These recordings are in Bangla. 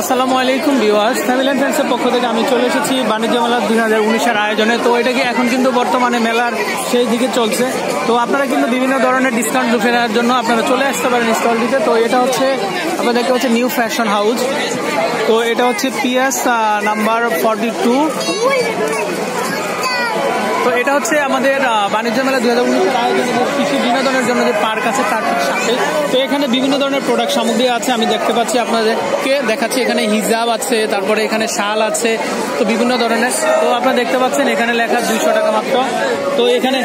আসসালামু আলাইকুম ভিউয়ার্স। ফ্যামিলি ফ্রেন্ডসের পক্ষ থেকে আমি চলে এসেছি বাণিজ্য মেলা দুই হাজার উনিশের আয়োজনে। তো এটা কি এখন কিন্তু বর্তমানে মেলার সেই দিকে চলছে? তো আপনারা কিন্তু বিভিন্ন ধরনের ডিসকাউন্ট লুফে নেওয়ার জন্য আপনারা চলে আসতে পারেন স্টল দিতে তো এটা হচ্ছে, আপনাদেরকে হচ্ছে নিউ ফ্যাশন হাউস তো এটা হচ্ছে পিএস নাম্বার ফর্টি টু তো এটা হচ্ছে আমাদের বাণিজ্য মেলা দুই হাজার উনিশের আয়োজনে কৃষি বিনোদনের জন্য যে পার্ক আছে, তার সাথে তো এখানে বিভিন্ন ধরনের প্রোডাক্ট সামগ্রী আছে, আমি দেখতে পাচ্ছি আপনাদেরকে, দেখাচ্ছি এখানে হিজাব আছে, তারপরে এখানে শাল আছে, তো বিভিন্ন ধরনের। তো আপনারা দেখতে পাচ্ছেন, এখানে লেখা দুইশো টাকা মাত্র। তো এখানে,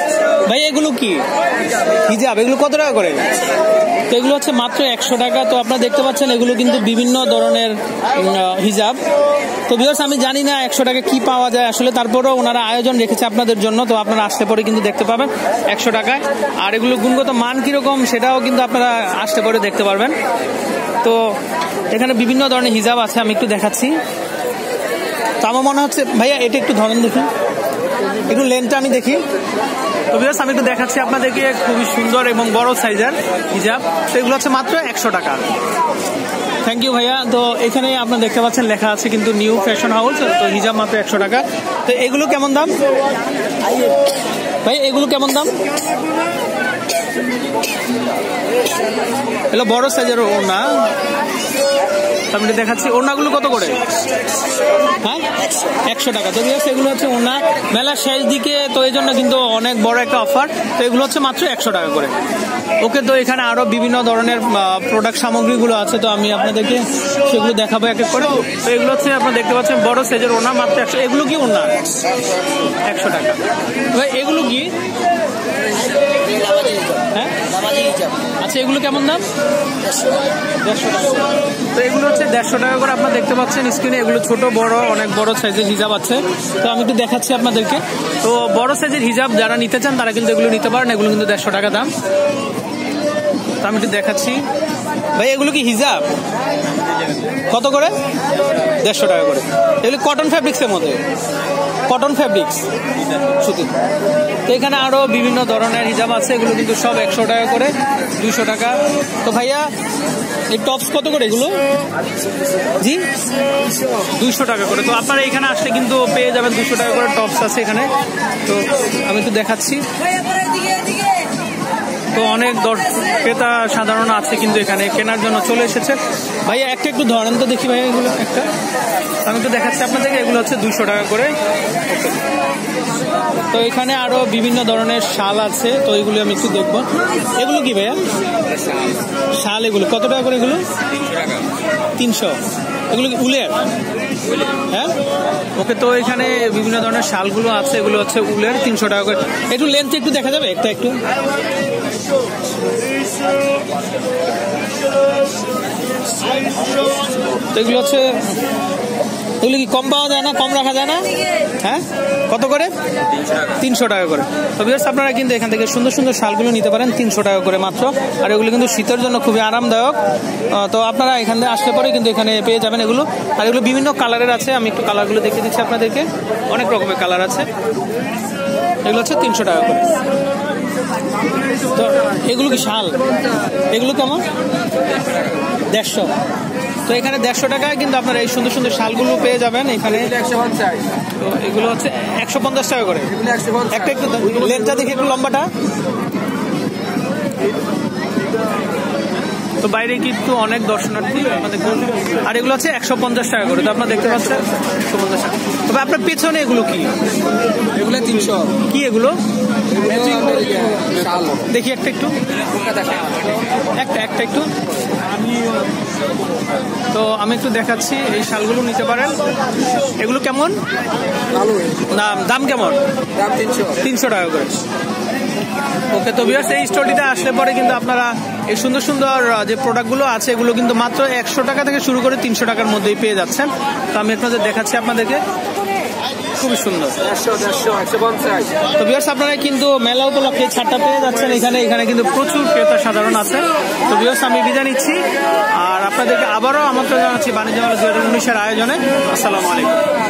ভাই, এগুলো কি? হিজাব, এগুলো কত টাকা করে? তো এগুলো হচ্ছে মাত্র একশো টাকা। তো আপনারা দেখতে পাচ্ছেন, এগুলো কিন্তু বিভিন্ন ধরনের হিজাব। তো বিকজ আমি জানি না একশো টাকা কি পাওয়া যায়। আসলে তারপরেও ওনারা আয়োজন রেখেছে আপনাদের জন্য, তো আপনারা আসতে পরে কিন্তু দেখতে পাবেন একশো টাকায় আর এগুলো গুণগত মান কীরকম সেটাও কিন্তু আপনারা আসতে পরে দেখতে পারবেন। তো এখানে বিভিন্ন ধরনের হিজাব আছে, আমি একটু দেখাচ্ছি। তো আমার মনে হচ্ছে, ভাইয়া, এটা একটু ধরেন দেখি। একটু লেনটা আমি দেখি। তো বিকজ আমি একটু দেখাচ্ছি আপনাদেরকে খুবই সুন্দর এবং বড় সাইজের হিজাব। তো এগুলো হচ্ছে মাত্র একশো টাকা থ্যাংক ইউ ভাইয়া। তো এখানে আপনার দেখতে পাচ্ছেন লেখা আছে কিন্তু নিউ ফ্যাশন হাউস তো হিজাব মাত্র একশো টাকা। তো এগুলো কেমন দাম? ভাই, এগুলো কেমন দাম? এগুলো বড় সাইজের ওনা আমি দেখাচ্ছি ওনাগুলো কত করে? হ্যাঁ? একশো টাকা। তো এগুলো হচ্ছে ওনা মেলার শেষ দিকে, তো এই জন্য কিন্তু অনেক বড় একটা অফার তো এগুলো হচ্ছে মাত্র একশো টাকা করে। ওকে, তো এখানে আরও বিভিন্ন ধরনের প্রোডাক্ট সামগ্রীগুলো আছে। তো আমি আপনাদেরকে সেগুলো দেখাবো এক এক করে। তো এগুলো হচ্ছে আপনারা দেখতে পাচ্ছেন, বড় সাইজের ওনা মাত্র একশো এগুলো কি ওনা একশো টাকা। এগুলো কি? হ্যাঁ? আচ্ছা এগুলো কেমন দাম? দেড়শো টাকা তো এগুলো হচ্ছে দেড়শো টাকা করে আপনারা দেখতে পাচ্ছেন স্ক্রিনে এগুলো ছোট বড় অনেক বড় সাইজের হিজাব আছে। তো আমি একটু দেখাচ্ছি আপনাদেরকে। তো বড় সাইজের হিজাব যারা নিতে চান তারা কিন্তু এগুলো নিতে পারেন। এগুলো কিন্তু দেড়শো টাকা দাম। তো আমি একটু দেখাচ্ছি। ভাই এগুলো কি হিজাব? কত করে? দেড়শো টাকা করে। এগুলো কটন ফ্যাব্রিক্সের মধ্যে। কটন ফ্যাব্রিক্স সুতি। তো এখানে আরও বিভিন্ন ধরনের হিজাব আছে, এগুলো কিন্তু সব একশো টাকা করে, দুইশো টাকা। তো ভাইয়া, এই টপস কত করে এগুলো? জি? দুইশো টাকা করে। তো আপনারা এখানে আসলে কিন্তু পেয়ে যাবেন দুশো টাকা করে টপস আছে এখানে। তো আমি একটু দেখাচ্ছি। তো অনেক ক্রেতা সাধারণ আছে কিন্তু এখানে, কেনার জন্য চলে এসেছে। ভাইয়া, একটা একটু ধরেন তো দেখি ভাইয়া এগুলো একটা। আমি তো দেখাচ্ছি আপনাদেরকে, এগুলো হচ্ছে দুইশো টাকা করে। তো এখানে আরও বিভিন্ন ধরনের শাল আছে, তো এগুলো আমি একটু দেখব। এগুলো কি ভাইয়া? শাল এগুলো, কত টাকা করে এগুলো? তিনশো। এগুলো কি উলের? হ্যাঁ? ওকে, তো এখানে বিভিন্ন ধরনের শালগুলো আছে, এগুলো হচ্ছে উলের, তিনশো টাকা করে। একটু লেন্থ একটু দেখা যাবে? একটা একটু। এগুলো হচ্ছে, এগুলো কি কম পাওয়া যায় না, কম রাখা যায় না? হ্যাঁ? কত করে? তিনশো টাকা করে। তো বিয়ার্স আপনারা কিন্তু এখান থেকে সুন্দর সুন্দর শালগুলো নিতে পারেন, তিনশো টাকা করে মাত্র। আর এগুলো কিন্তু শীতের জন্য খুবই আরামদায়ক। তো আপনারা এখান থেকে আসলে পরে, কিন্তু এখানে পেয়ে যাবেন এগুলো। আর এগুলো বিভিন্ন কালারের আছে, আমি একটু কালারগুলো দেখিয়ে দিচ্ছি আপনাদেরকে। অনেক রকমের কালার আছে। এগুলো হচ্ছে তিনশো টাকা করে। তো এগুলো কি শাল? এগুলো কেমন দেড়শো। তো এখানে দেড়শো টাকায় কিন্তু আপনারা এই সুন্দর সুন্দর শালগুলো পেয়ে যাবেন এখানে। তো এগুলো হচ্ছে একশো পঞ্চাশ টাকা করে। একটা একটু লেনটা দেখি একটু লম্বাটা। বাইরে কিন্তু অনেক দর্শনার্থী আমাদের আর এগুলো আছে একশো পঞ্চাশ টাকা করে তো আপনার দেখতে পাচ্ছেন? একশো পঞ্চাশ টাকা। তবে আপনার পেছনে এগুলো কি? এগুলো তিনশো। কি এগুলো? দেখি একটা একটু। একটা একটা একটু। তো আমি একটু দেখাচ্ছি এই শালগুলো নিতে পারেন। এগুলো কেমন? দাম দাম কেমন? তিনশো। টাকা করে। ওকে তো বিয়ার্স এই স্টোরিটা আসলে পরে কিন্তু আপনারা এই সুন্দর সুন্দর যে প্রোডাক্টগুলো আছে এগুলো কিন্তু মাত্র একশো টাকা থেকে শুরু করে তিনশো টাকার মধ্যেই পেয়ে যাচ্ছেন। তো আমি আপনাদের দেখাচ্ছি আপনাদেরকে। খুবই সুন্দর। তো বিয়ার্স আপনারা কিন্তু মেলা উপলক্ষে ছাড়টা পেয়ে যাচ্ছেন। এখানে এখানে কিন্তু প্রচুর ক্রেতা সাধারণ আছে। তো বিয়ার্স আমি বিদায় নিচ্ছি। আর আপনাদেরকে আবারও আমন্ত্রণ জানাচ্ছি বাণিজ্য মেলা দু হাজার উনিশের আয়োজনে। আসসালামু আলাইকুম।